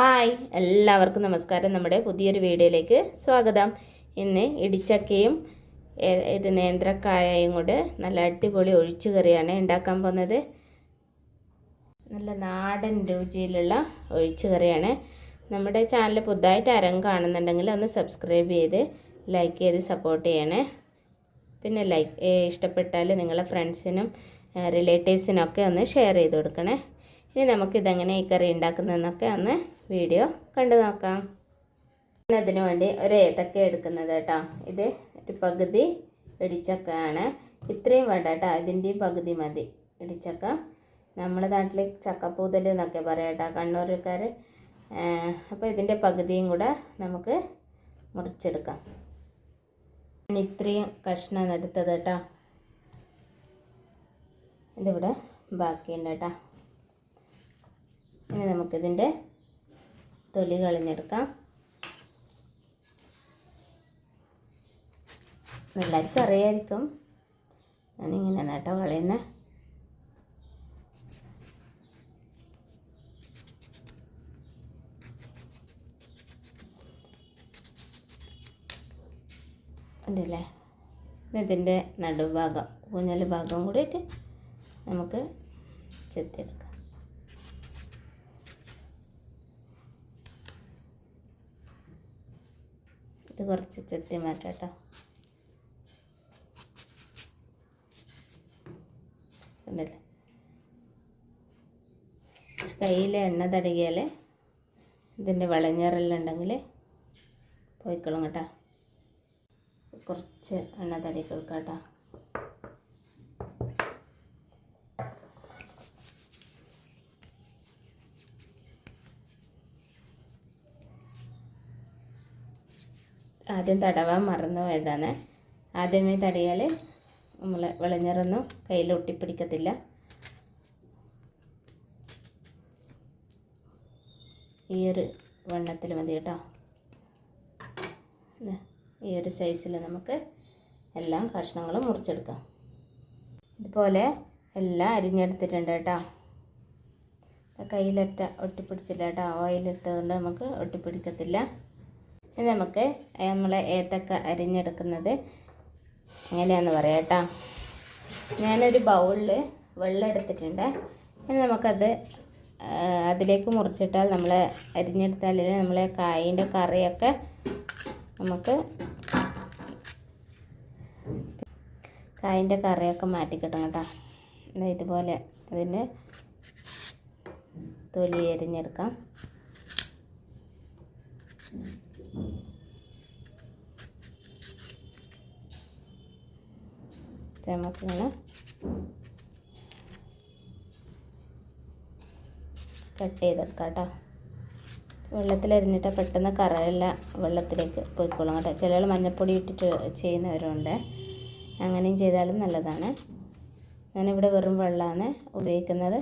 Hi എല്ലാവർക്കും നമസ്കാരം. നമ്മുടെ പുതിയൊരു വീഡിയോയിലേക്ക് സ്വാഗതം. ഇന്ന് ഇടിച്ചക്കയും ഇത് നേന്ത്രക്കായയും കൂടെ നല്ല അടിപൊളി ഒഴിച്ചു കറിയാണ് ഉണ്ടാക്കാൻ പോകുന്നത്. നല്ല നാടൻ രുചിയിലുള്ള ഒഴിച്ചു കറിയാണ്. നമ്മുടെ ചാനൽ പുതുതായിട്ട് ആരും കാണുന്നുണ്ടെങ്കിൽ ഒന്ന് സബ്സ്ക്രൈബ് ചെയ്ത് ലൈക്ക് ചെയ്ത് സപ്പോർട്ട് ചെയ്യണേ. പിന്നെ ലൈക്ക് ഇഷ്ടപ്പെട്ടാൽ നിങ്ങളെ ഫ്രണ്ട്സിനും റിലേറ്റീവ്സിനും ഒക്കെ ഒന്ന് ഷെയർ ചെയ്ത് കൊടുക്കണേ. ഇനി നമുക്കിതെങ്ങനെ ഈ കറി ഉണ്ടാക്കുന്നതെന്നൊക്കെ ഒന്ന് വീഡിയോ കണ്ടു നോക്കാം. ഞാൻ അതിനു വേണ്ടി ഒരു ഏത്തക്ക എടുക്കുന്നത് കേട്ടോ. ഇത് ഒരു പകുതി ഇടിച്ചക്ക ആണ് ഇത്രയും വേണ്ട കേട്ടോ. ഇതിന്റെയും പകുതി മതി ഇടിച്ചക്ക. നമ്മുടെ നാട്ടിൽ ചക്കപ്പൂതൽ എന്നൊക്കെ പറയാം കേട്ടോ കണ്ണൂർക്കാർ അപ്പോൾ ഇതിന്റെ പകുതിയും കൂടെ നമുക്ക് മുറിച്ചെടുക്കാം. ഞാൻ ഇത്രയും കഷ്ണം എടുത്തത് കേട്ടോ. ഇതിവിടെ ബാക്കിയുണ്ട് കേട്ടോ. ഇനി നമുക്കിതിന്റെ തൊലി കളഞ്ഞെടുക്കാം. എല്ലാവർക്കും അറിയായിരിക്കും. ഞാനിങ്ങനെ നേട്ടോ കളയുന്നത് ഉണ്ടല്ലേ ഇതിന്റെ നടുഭാഗം ഊഞ്ഞൽ ഭാഗം കൂടിയിട്ട് നമുക്ക് ചെത്തിയെടുക്കാം. ഇത് കുറച്ച് ചെത്തി മാറ്റാം കേട്ടോ ഉണ്ടല്ലേ കയ്യിൽ എണ്ണ തടകിയാൽ ഇതിന്റെ വളഞ്ഞേറെല്ലാം ഉണ്ടെങ്കിൽ പോയിക്കോളും കേട്ടോ. കുറച്ച് എണ്ണ തടി കൊടുക്കാം കേട്ടോ. ആദ്യം തടവാൻ മറന്നു പോയതാണ്. ആദ്യമേ തടയാൽ നമ്മൾ വിളഞ്ഞിറൊന്നും കയ്യിൽ ഒട്ടിപ്പിടിക്കത്തില്ല. ഈ ഒരു വണ്ണത്തിൽ മതി കേട്ടോ. ഈ ഒരു സൈസിൽ നമുക്ക് എല്ലാ കഷ്ണങ്ങളും മുറിച്ചെടുക്കാം. ഇതുപോലെ എല്ലാം അരിഞ്ഞെടുത്തിട്ടുണ്ട് കേട്ടോ. കയ്യിലൊറ്റ ഒട്ടിപ്പിടിച്ചില്ല കേട്ടോ. ഓയിലിട്ടതുകൊണ്ട് നമുക്ക് ഒട്ടിപ്പിടിക്കത്തില്ല. ഇനി നമുക്ക് നമ്മൾ ഏത്തക്ക അരിഞ്ഞെടുക്കുന്നത് എങ്ങനെയാണെന്ന് പറയാം കേട്ടോ. ഞാനൊരു ബൗളിൽ വെള്ളം എടുത്തിട്ടുണ്ട്. ഇനി നമുക്കത് അതിലേക്ക് മുറിച്ചിട്ടാൽ നമ്മൾ അരിഞ്ഞെടുത്താൽ നമ്മളെ കായിന്റെ കറിയൊക്കെ നമുക്ക് കായിന്റെ കറിയൊക്കെ മാറ്റി കിട്ടും. ഇതുപോലെ അതിന്റെ തൊലി എരിഞ്ഞെടുക്കാം നമുക്കിങ്ങനെ കട്ട് ചെയ്തെടുക്കാം കേട്ടോ വെള്ളത്തിലരിഞ്ഞിട്ട് പെട്ടെന്ന് കറയല്ല വെള്ളത്തിലേക്ക് പോയിക്കോളും കേട്ടോ. ചിലകൾ മഞ്ഞപ്പൊടി ഇട്ടിട്ട് ചെയ്യുന്നവരുണ്ട്. അങ്ങനെയും ചെയ്താലും നല്ലതാണ്. ഞാനിവിടെ വെറും വെള്ളമാണ് ഉപയോഗിക്കുന്നത്.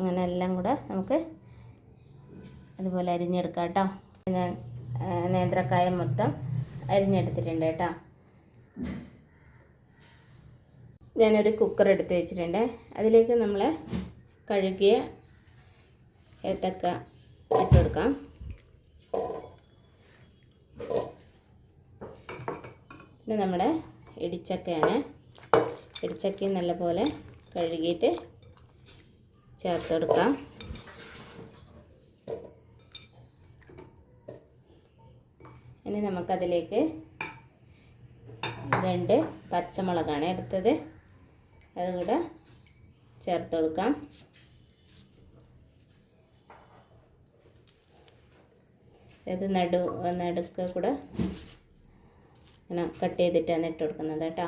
അങ്ങനെ എല്ലാം കൂടെ നമുക്ക് അതുപോലെ അരിഞ്ഞെടുക്കാം കേട്ടോ. ഞാൻ നേന്ത്രക്കായ മൊത്തം അരിഞ്ഞെടുത്തിട്ടുണ്ട് കേട്ടോ. ഞാനൊരു കുക്കർ എടുത്ത് വെച്ചിട്ടുണ്ട്. അതിലേക്ക് നമ്മൾ കഴുകിയ ഏത്തക്ക ഇട്ട് കൊടുക്കാം. പിന്നെ നമ്മുടെ ഇടിച്ചക്കയാണ്. ഇടിച്ചക്കയും നല്ലപോലെ കഴുകിയിട്ട് ചേർത്ത് കൊടുക്കാം ഇനി നമുക്കതിലേക്ക് രണ്ട് പച്ചമുളകാണ് എടുത്തത്. അതുകൂടെ ചേർത്ത് കൊടുക്കാം ഇത് നടു നടുക്ക് കൂടെ ഇങ്ങനെ കട്ട് ചെയ്തിട്ടാണ് ഇട്ട് കൊടുക്കുന്നത് കേട്ടോ.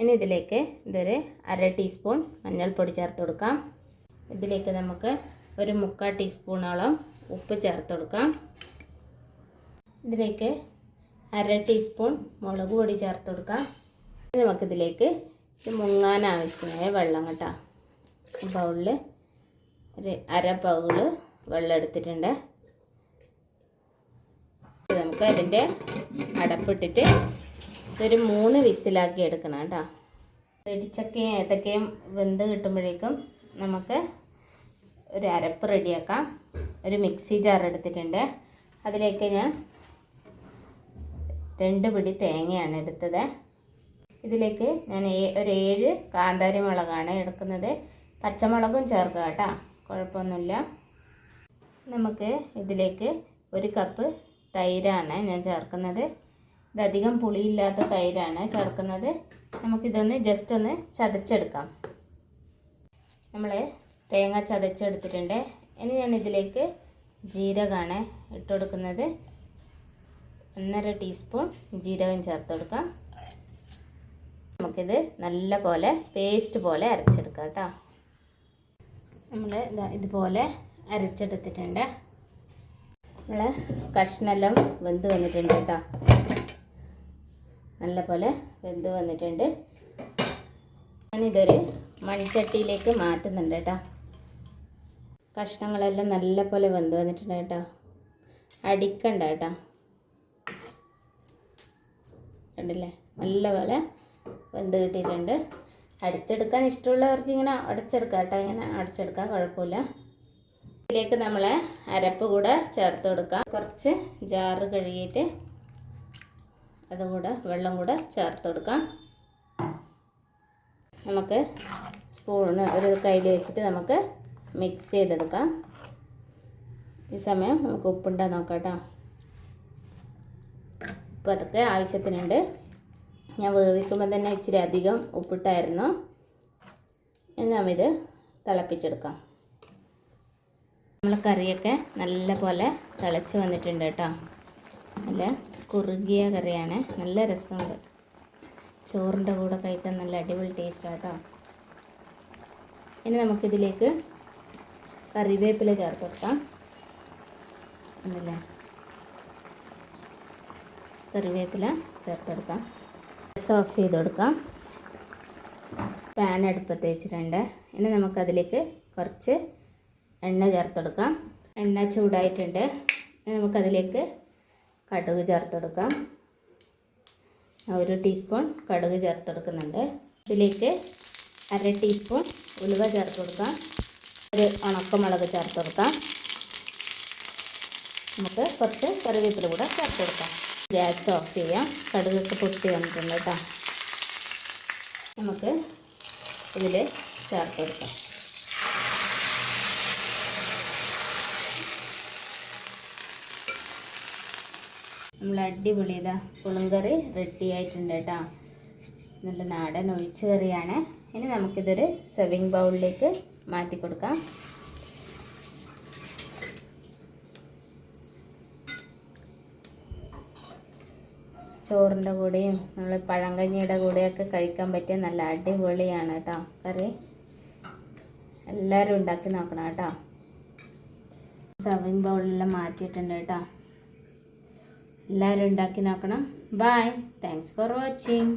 ഇനി ഇതിലേക്ക് ഇതൊരു അര ടീസ്പൂൺ മഞ്ഞൾപ്പൊടി ചേർത്ത് കൊടുക്കാം. ഇതിലേക്ക് നമുക്ക് ഒരു മുക്കാൽ ടീസ്പൂണോളം ഉപ്പ് ചേർത്ത് കൊടുക്കാം. ഇതിലേക്ക് അര ടീസ്പൂൺ മുളക് പൊടി ചേർത്ത് കൊടുക്കാം. നമുക്കിതിലേക്ക് മുങ്ങാൻ ആവശ്യമായ വെള്ളം കേട്ടോ. ബൗളിൽ ഒരു അര ബൗൾ വെള്ളം എടുത്തിട്ടുണ്ട്. നമുക്ക് അതിന്റെ അടപ്പിട്ടിട്ട് ഇതൊരു മൂന്ന് വിസിലാക്കി എടുക്കണം കേട്ടോ. വെടിച്ചക്കയും ഏത്തക്കയും വെന്ത് കിട്ടുമ്പോഴേക്കും നമുക്ക് ഒരു അരപ്പ് റെഡിയാക്കാം. ഒരു മിക്സി ജാർ എടുത്തിട്ടുണ്ട്. അതിലേക്ക് ഞാൻ രണ്ട് പിടി തേങ്ങയാണ് എടുത്തത്. ഇതിലേക്ക് ഞാൻ ഒരു ഏഴ് കാന്താരി മുളകാണ് എടുക്കുന്നത്. പച്ചമുളകും ചേർക്കുക കേട്ടോ. കുഴപ്പമൊന്നുമില്ല. നമുക്ക് ഇതിലേക്ക് ഒരു കപ്പ് തൈരാണ് ഞാൻ ചേർക്കുന്നത്. ഇതധികം പുളിയില്ലാത്ത തൈരാണ് ചേർക്കുന്നത്. നമുക്കിതൊന്ന് ജസ്റ്റ് ഒന്ന് ചതച്ചെടുക്കാം. നമ്മൾ തേങ്ങ ചതച്ചെടുത്തിട്ടുണ്ട്. ഇനി ഞാൻ ഇതിലേക്ക് ജീരകമാണ് ഇട്ട് കൊടുക്കുന്നത് ഒന്നര ടീസ്പൂൺ ജീരകം ചേർത്ത് കൊടുക്കാം. നമുക്കിത് നല്ല പോലെ പേസ്റ്റ് പോലെ അരച്ചെടുക്കാം കേട്ടോ. നമ്മൾ ഇതുപോലെ അരച്ചെടുത്തിട്ടുണ്ട്. നമ്മൾ കഷ്ണെല്ലാം വെന്ത് വന്നിട്ടുണ്ട് കേട്ടോ. നല്ല പോലെ വെന്ത് വന്നിട്ടുണ്ട്. ഞാനിതൊരു മൺചട്ടിയിലേക്ക് മാറ്റുന്നുണ്ട് കേട്ടോ. കഷ്ണങ്ങളെല്ലാം നല്ല പോലെ വെന്ത് വന്നിട്ടുണ്ട് കേട്ടോ. അടിക്കണ്ട കേട്ടോ. കണ്ടില്ലേ? നല്ല പോലെ വെന്ത് കിട്ടിയിട്ടുണ്ട്. അടിച്ചെടുക്കാൻ ഇഷ്ടമുള്ളവർക്ക് ഇങ്ങനെ അടച്ചെടുക്കാം കേട്ടോ. ഇങ്ങനെ അടച്ചെടുക്കാം കുഴപ്പമില്ല. ഇതിലേക്ക് നമ്മൾ അരപ്പ് കൂടെ ചേർത്ത് കൊടുക്കാം. കുറച്ച് ജാറ് കഴുകിയിട്ട് അതും കൂടെ വെള്ളം കൂടെ ചേർത്ത് കൊടുക്കാം. നമുക്ക് സ്പൂണ് ഒരു കയ്യിൽ വെച്ചിട്ട് നമുക്ക് മിക്സ് ചെയ്തെടുക്കാം. ഈ സമയം നമുക്ക് ഉപ്പുണ്ടോ നോക്കാം കേട്ടോ അതൊക്കെ ആവശ്യത്തിനുണ്ട്. ഞാൻ വേവിക്കുമ്പോൾ തന്നെ ഇച്ചിരി അധികം ഉപ്പിട്ടായിരുന്നു. ഇനി നാം ഇത് തിളപ്പിച്ചെടുക്കാം. നമ്മൾ കറിയൊക്കെ നല്ല പോലെ തിളച്ച് വന്നിട്ടുണ്ട് കേട്ടോ. നല്ല കുറുകിയ കറിയാണ്. നല്ല രസമുണ്ട്. ചോറിന്റെ കൂടെ കഴിക്കാൻ നല്ല അടിപൊളി ടേസ്റ്റ് കേട്ടോ ഇനി നമുക്കിതിലേക്ക് കറിവേപ്പില ചേർത്ത് കൊടുക്കാം. കറിവേപ്പില ചേർത്ത് കൊടുക്കാം. ഗ്യാസ് ഓഫ് ചെയ്ത് കൊടുക്കാം. പാൻ അടുപ്പത്ത് വെച്ചിട്ടുണ്ട്. ഇനി നമുക്കതിലേക്ക് കുറച്ച് എണ്ണ ചേർത്ത് കൊടുക്കാം. എണ്ണ ചൂടായിട്ടുണ്ട്. ഇനി നമുക്കതിലേക്ക് കടുക് ചേർത്തെടുക്കാം. ഒരു ടീസ്പൂൺ കടുക് ചേർത്തെടുക്കുന്നുണ്ട്. ഇതിലേക്ക് അര ടീസ്പൂൺ ഉലുവ ചേർത്ത് കൊടുക്കാം ഒരു ഉണക്കമുളക് ചേർത്ത് കൊടുക്കാം നമുക്ക് കുറച്ച് കറിവേപ്പില കൂടെ ചേർത്ത് കൊടുക്കാം ഗ്യാസ് ഓഫ് ചെയ്യാം. കടുകൊക്കെ പൊട്ടി വന്നിട്ടുണ്ട് കേട്ടോ. നമുക്ക് ഇതിൽ ചേർത്ത് കൊടുക്കാം നമ്മൾ അടിപൊളി ഇതാ പുളുങ്കറി റെഡി ആയിട്ടുണ്ട് കേട്ടോ. നല്ല നാടൻ ഒഴിച്ചു കറിയാണ്. ഇനി നമുക്കിതൊരു സെർവിങ് ബൗളിലേക്ക് മാറ്റി കൊടുക്കാം. ചോറിന്റെ കൂടെയും നമ്മൾ പഴങ്കഞ്ഞിയുടെ കൂടെയൊക്കെ കഴിക്കാൻ പറ്റിയ നല്ല അടിപൊളിയാണ് കേട്ടോ കറി. എല്ലാവരും ഉണ്ടാക്കി നോക്കണം കേട്ടോ. സെർവിങ് ബൗളിലെല്ലാം മാറ്റിയിട്ടുണ്ട് കേട്ടോ. എല്ലാവരും ഉണ്ടാക്കി നോക്കണം. Bye thanks for watching